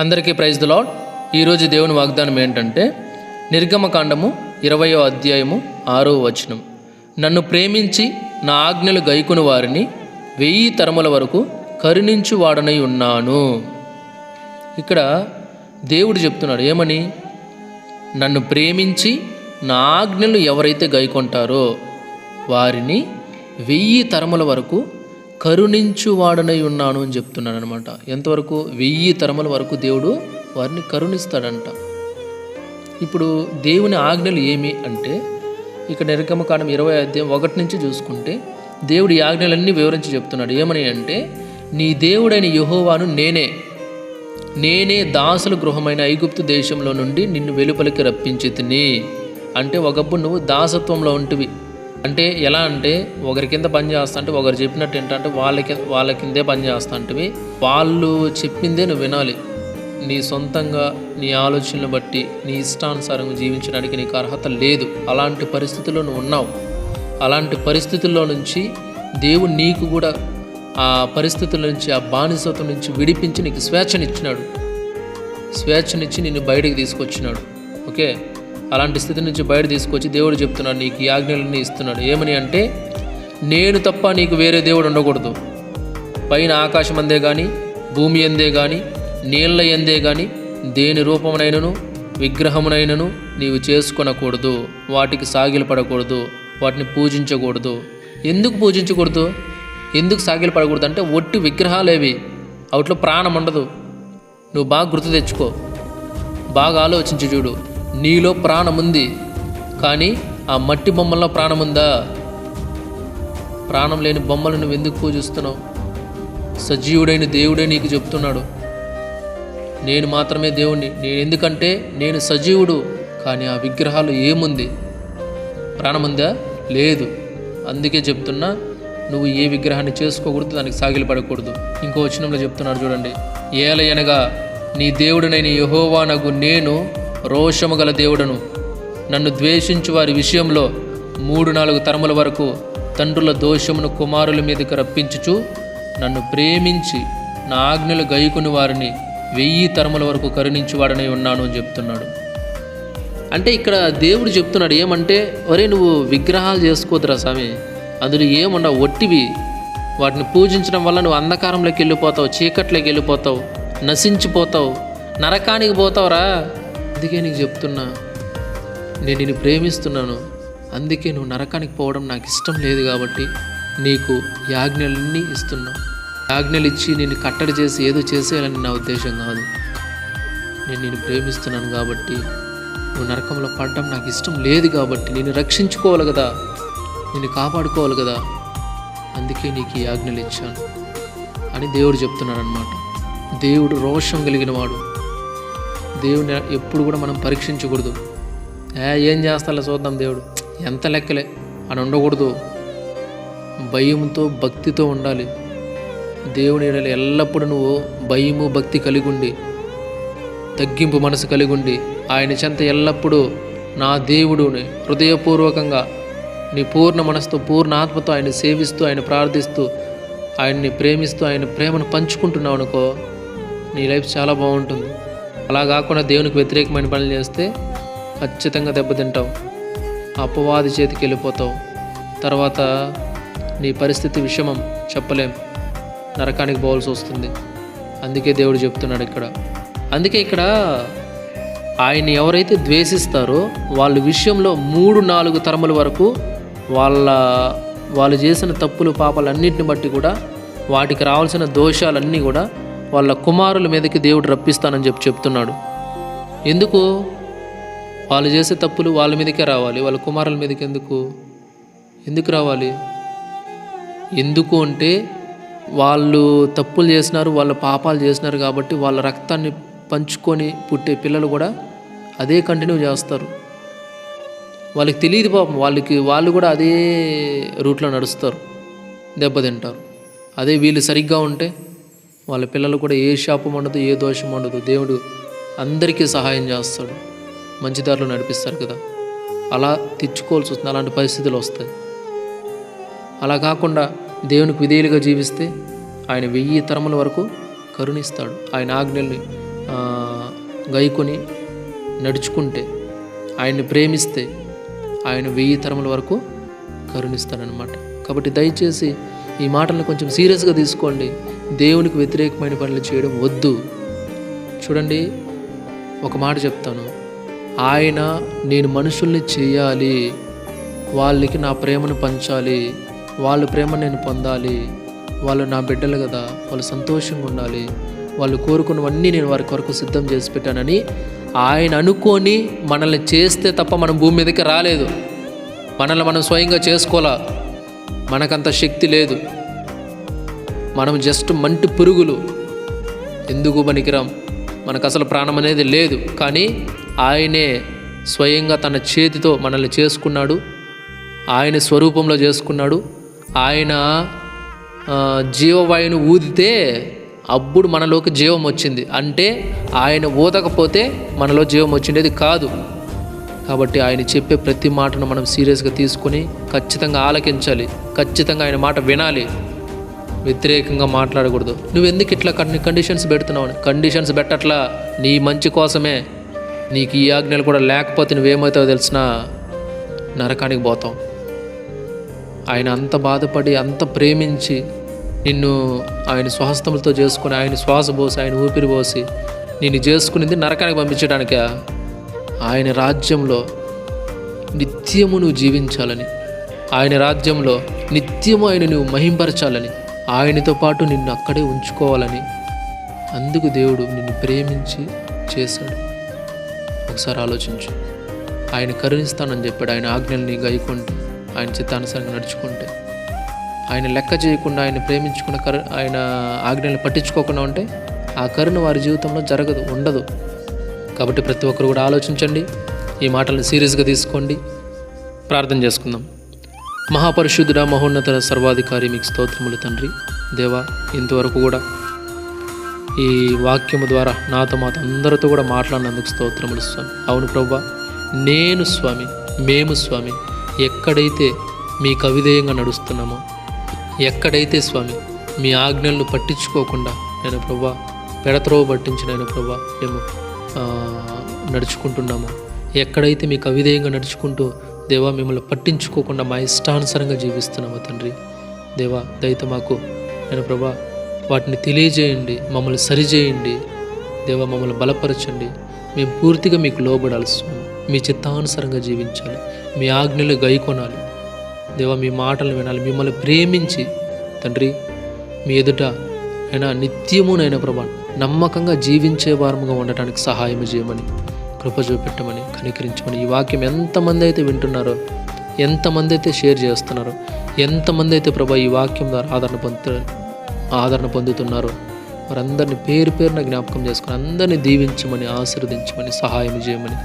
అందరికీ praise the lord ఈరోజు దేవుని వాగ్దానం ఏంటంటే నిర్గమకాండము ఇరవయో అధ్యాయము ఆరో వచనం. నన్ను ప్రేమించి నా ఆజ్ఞలు గైకుని వారిని వెయ్యి తరముల వరకు కరుణించు వాడనై ఉన్నాను. ఇక్కడ దేవుడు చెప్తున్నాడు ఏమని? నన్ను ప్రేమించి నా ఆజ్ఞలు ఎవరైతే గైకొంటారో వారిని వెయ్యి తరముల వరకు కరుణించువాడనై ఉన్నాను అని చెప్తున్నాడు అనమాట ఎంతవరకు? వెయ్యి తరముల వరకు దేవుడు వారిని కరుణిస్తాడంట. ఇప్పుడు దేవుని ఆజ్ఞలు ఏమి అంటే ఇక్కడ నిర్గమకాండం ఇరవై అధ్యాయం ఒకటి నుంచి చూసుకుంటే దేవుడి ఆజ్ఞలన్నీ వివరించి చెప్తున్నాడు. ఏమని అంటే నీ దేవుడైన యహోవాను నేనే నేనే దాసుల గృహమైన ఐగుప్తు దేశంలో నుండి నిన్ను వెలుపలికి రప్పించి తిని అంటే ఒకప్పుడు నువ్వు దాసత్వంలో ఉంటివి. అంటే ఎలా అంటే ఒకరి కింద పని చేస్తాంటే ఒకరు చెప్పినట్టు ఏంటంటే వాళ్ళ కింద వాళ్ళ కిందే పని చేస్తాంటివి వాళ్ళు చెప్పిందే నువ్వు వినాలి. నీ సొంతంగా నీ ఆలోచనలు బట్టి నీ ఇష్టానుసారం జీవించడానికి నీకు అర్హత లేదు. అలాంటి పరిస్థితుల్లో నువ్వు ఉన్నావు. అలాంటి పరిస్థితుల్లో నుంచి దేవుడు నీకు కూడా ఆ పరిస్థితుల నుంచి ఆ బానిసత్వం నుంచి విడిపించి నీకు స్వేచ్ఛనిచ్చినాడు. స్వేచ్ఛనిచ్చి నిన్ను బయటికి తీసుకొచ్చినాడు. ఓకే? అలాంటి స్థితి నుంచి బయట తీసుకొచ్చి దేవుడు చెప్తున్నాడు నీకు ఈ ఆజ్ఞలన్నీ ఇస్తున్నాడు. ఏమని అంటే నేను తప్ప నీకు వేరే దేవుడు ఉండకూడదు. పైన ఆకాశం అందే కానీ భూమి ఎందే కానీ నీళ్ళ ఎందే కానీ దేని రూపమునైనను విగ్రహమునైనను నీవు చేసుకొనకూడదు. వాటికి సాగిలపడకూడదు వాటిని పూజించకూడదు. ఎందుకు పూజించకూడదు? ఎందుకు సాగిలపడకూడదు అంటే ఒట్టి విగ్రహాలేవి వాటిలో ప్రాణం ఉండదు. నువ్వు బాగా గుర్తు తెచ్చుకో. బాగా ఆలోచించి చూడు. నీలో ప్రాణం ఉంది కానీ ఆ మట్టి బొమ్మల్లో ప్రాణం ఉందా ప్రాణం లేని బొమ్మలను నువ్వు ఎందుకు పూజిస్తున్నావు? సజీవుడైన దేవుడే నీకు చెప్తున్నాడు. నేను మాత్రమే దేవుణ్ణి నేను ఎందుకంటే నేను సజీవుడు కానీ ఆ విగ్రహాలు ఏముంది? ప్రాణముందా? లేదు. అందుకే చెప్తున్నా నువ్వు ఏ విగ్రహాన్ని చేసుకోకూడదు దానికి సాగిలపడకూడదు. ఇంకో వచనంలో చెప్తున్నాడు చూడండి. ఏలయనగా నీ దేవుడనైన యహోవానగు నేను రోషము గల దేవుడను. నన్ను ద్వేషించు వారి విషయంలో మూడు నాలుగు తరముల వరకు తండ్రుల దోషమును కుమారుల మీదకి రప్పించుచు నన్ను ప్రేమించి నా ఆజ్ఞలు గైకుని వారిని వెయ్యి తరముల వరకు కరుణించువాడనే ఉన్నాను అని చెప్తున్నాడు. అంటే ఇక్కడ దేవుడు చెప్తున్నాడు ఏమంటే ఒరే నువ్వు విగ్రహాలు చేసుకోదురా స్వామి. అందులో ఏముండవు ఒట్టివి. వాటిని పూజించడం వల్ల నువ్వు అంధకారంలోకి వెళ్ళిపోతావు చీకట్లోకి వెళ్ళిపోతావు నశించిపోతావు నరకానికి పోతావురా. అందుకే నీకు చెప్తున్నా నేను నిన్ను ప్రేమిస్తున్నాను. అందుకే నువ్వు నరకానికి పోవడం నాకు ఇష్టం లేదు కాబట్టి నీకు యాజ్ఞలన్నీ ఇస్తున్నా. యాజ్ఞలు ఇచ్చి నేను కట్టడి చేసి ఏదో చేసేయాలని నా ఉద్దేశం కాదు. నేను నిన్ను ప్రేమిస్తున్నాను కాబట్టి నువ్వు నరకంలో పడడం నాకు ఇష్టం లేదు కాబట్టి నేను రక్షించుకోవాలి కదా. నిన్ను కాపాడుకోవాలి కదా. అందుకే నీకు ఈ ఆజ్ఞలు ఇచ్చాను అని దేవుడు చెప్తున్నాడు అనమాట దేవుడు రోషం కలిగిన వాడు దేవుని ఎప్పుడు కూడా మనం పరీక్షించకూడదు. ఏ ఏం చేస్తాలో చూద్దాం దేవుడు. ఎంత లెక్కలే. అని ఉండకూడదు. భయంతో భక్తితో ఉండాలి. దేవుని ఎల్లప్పుడూ నువ్వు భయము భక్తి కలిగి ఉండి తగ్గింపు మనసు కలిగి ఉండి ఆయన చెంత ఎల్లప్పుడూ నా దేవుడుని హృదయపూర్వకంగా నీ పూర్ణ మనసుతో పూర్ణ ఆత్మతో ఆయన సేవిస్తూ ఆయన ప్రార్థిస్తూ ఆయన్ని ప్రేమిస్తూ ఆయన ప్రేమను పంచుకుంటున్నావు అనుకో నీ లైఫ్ చాలా బాగుంటుంది. అలా కాకుండా దేవునికి వ్యతిరేకమైన పనులు చేస్తే ఖచ్చితంగా దెబ్బతింటావు. అపవాది చేతికి వెళ్ళిపోతావు. తర్వాత నీ పరిస్థితి విషమం చెప్పలేం. నరకానికి పోవాల్సి వస్తుంది. అందుకే దేవుడు చెప్తున్నాడు ఇక్కడ. అందుకే ఇక్కడ ఆయన్ని ఎవరైతే ద్వేషిస్తారో వాళ్ళ విషయంలో మూడు నాలుగు తరముల వరకు వాళ్ళ వాళ్ళు చేసిన తప్పులు పాపాలన్నింటిని బట్టి కూడా వాటికి రావాల్సిన దోషాలన్నీ కూడా వాళ్ళ కుమారుల మీదకి దేవుడు రప్పిస్తానని చెప్పి చెప్తున్నాడు. ఎందుకు? వాళ్ళు చేసే తప్పులు వాళ్ళ మీదకే రావాలి. వాళ్ళ కుమారుల మీదకి ఎందుకు? ఎందుకు రావాలి? ఎందుకు అంటే వాళ్ళు తప్పులు చేసినారు వాళ్ళ పాపాలు చేసినారు కాబట్టి వాళ్ళ రక్తాన్ని పంచుకొని పుట్టే పిల్లలు కూడా అదే కంటిన్యూ చేస్తారు. వాళ్ళకి తెలియదు పాపం వాళ్ళకి వాళ్ళు కూడా అదే రూట్లో నడుస్తారు దెబ్బతింటారు. అదే వీళ్ళు సరిగ్గా ఉంటే వాళ్ళ పిల్లలు కూడా ఏ శాపం ఉండదు ఏ దోషం ఉండదు దేవుడు అందరికీ సహాయం చేస్తాడు. మంచి దారిలో నడిపిస్తారు కదా. అలా తెచ్చుకోవాల్సి వస్తుంది. అలాంటి పరిస్థితులు వస్తాయి. అలా కాకుండా దేవునికి విధేయులుగా జీవిస్తే ఆయన వెయ్యి తరముల వరకు కరుణిస్తాడు. ఆయన ఆజ్ఞల్ని గైకొని నడుచుకుంటే ఆయన్ని ప్రేమిస్తే ఆయన వెయ్యి తరముల వరకు కరుణిస్తాడనమాట కాబట్టి దయచేసి ఈ మాటలను కొంచెం సీరియస్గా తీసుకోండి. దేవునికి వ్యతిరేకమైన పనులు చేయడం వద్దు. చూడండి ఒక మాట చెప్తాను. ఆయన నేను మనుషుల్ని చేయాలి. వాళ్ళకి నా ప్రేమను పంచాలి. వాళ్ళ ప్రేమ నేను పొందాలి. వాళ్ళు నా బిడ్డలు కదా వాళ్ళు సంతోషంగా ఉండాలి. వాళ్ళు కోరుకున్నవన్నీ నేను వారి కొరకు సిద్ధం చేసి పెట్టానని ఆయన అనుకొని మనల్ని చేస్తే తప్ప మనం భూమి మీదకి రాలేదు. మనల్ని మనం స్వయంగా చేసుకోవాలా? మనకంత శక్తి లేదు. మనం జస్ట్ మంటి పురుగులు. ఎందుకు పనికిరాం? మనకు అసలు ప్రాణం అనేది లేదు. కానీ ఆయనే స్వయంగా తన చేతితో మనల్ని చేసుకున్నాడు. ఆయన స్వరూపంలో చేసుకున్నాడు. ఆయన జీవవాయువుని ఊదితే అప్పుడు మనలోకి జీవం వచ్చింది. అంటే ఆయన ఊదకపోతే మనలో జీవం వచ్చిండేది కాదు. కాబట్టి ఆయన చెప్పే ప్రతి మాటను మనం సీరియస్గా తీసుకొని ఖచ్చితంగా ఆలకించాలి. ఖచ్చితంగా ఆయన మాట వినాలి. వ్యతిరేకంగా మాట్లాడకూడదు. నువ్వు ఎందుకు ఇట్లా కొన్ని కండిషన్స్ పెడుతున్నావు? అని. కండిషన్స్ పెట్టట్లా. నీ మంచి కోసమే. నీకు ఈ ఆజ్ఞలు కూడా లేకపోతే నువ్వేమవుతావో తెలిసిన నరకానికి పోతాం ఆయన అంత బాధపడి అంత ప్రేమించి నిన్ను ఆయన స్వహస్తములతో చేసుకుని ఆయన శ్వాస పోసి ఆయన ఊపిరి పోసి నిన్ను చేసుకునింది నరకానికి పంపించడానిక? ఆయన రాజ్యంలో నిత్యము నువ్వు జీవించాలని. ఆయన రాజ్యంలో నిత్యము ఆయన నువ్వు మహింపరచాలని. ఆయనతో పాటు నిన్ను అక్కడే ఉంచుకోవాలని అందుకు దేవుడు నిన్ను ప్రేమించి చేశాడు. ఒకసారి ఆలోచించు. ఆయన కరుణిస్తానని చెప్పాడు. ఆయన ఆజ్ఞల్ని గైకుంటే ఆయన చిత్తానుసారంగా నడుచుకుంటే. ఆయన లెక్క చేయకుండా ఆయన ప్రేమించుకున్న కరు ఆయన ఆజ్ఞల్ని పట్టించుకోకుండా ఉంటే ఆ కరుణ వారి జీవితంలో జరగదు ఉండదు. కాబట్టి ప్రతి ఒక్కరు కూడా ఆలోచించండి. ఈ మాటలను సీరియస్గా తీసుకోండి. ప్రార్థన చేసుకుందాం. మహాపరిశుద్ధుడ మహోన్నత సర్వాధికారి మీకు స్తోత్రములు తండ్రి. దేవా ఇంతవరకు కూడా ఈ వాక్యము ద్వారా నాతో మాతో అందరితో కూడా మాట్లాడినందుకు స్తోత్రములు స్వామి. అవును ప్రభా నేను స్వామి మేము స్వామి ఎక్కడైతే మీ కవిదేయంగా నడుస్తున్నామో ఎక్కడైతే స్వామి మీ ఆజ్ఞలను పట్టించుకోకుండా నేను ప్రభా పెడత్రోవ పట్టించి నేను ప్రభా మేము నడుచుకుంటున్నాము నడుచుకుంటున్నామో ఎక్కడైతే మీకు అవిధేయంగా నడుచుకుంటూ దేవా మిమ్మల్ని పట్టించుకోకుండా మా ఇష్టానుసారంగా జీవిస్తున్నాము తండ్రి. దేవా దయతో మాకు నేను ప్రభా వాటిని తెలియజేయండి మమ్మల్ని సరిచేయండి. దేవా మమ్మల్ని బలపరచండి. మేము పూర్తిగా మీకు లోబడాల్సి మీ చిత్తానుసారంగా జీవించాలి. మీ ఆజ్ఞలు గైకొనాలి. దేవా మీ మాటలు వినాలి. మిమ్మల్ని ప్రేమించి తండ్రి మీ ఎదుట అయినా నిత్యమునైనా ప్రభా నమ్మకంగా జీవించే వారముగా ఉండటానికి సహాయం చేయమని కృప చూపెట్టమని కనికరించమని ఈ వాక్యం ఎంతమంది అయితే వింటున్నారో ఎంతమంది అయితే షేర్ చేస్తున్నారో ఎంతమంది అయితే ప్రభా ఈ వాక్యం ద్వారా ఆదరణ పొందు ఆదరణ పొందుతున్నారో వారందరిని పేరు పేరున జ్ఞాపకం చేసుకుని అందరినీ దీవించమని ఆశీర్వదించమని సహాయం చేయమని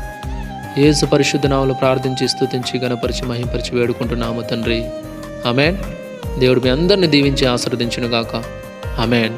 ఏసు పరిశుద్ధ నామలు ప్రార్థించి స్థుతించి గణపరిచి మహింపరిచి వేడుకుంటున్నాము తండ్రి. అమెన్ దేవుడు మీ అందరిని దీవించి ఆశీర్వదించును గాక అమెన్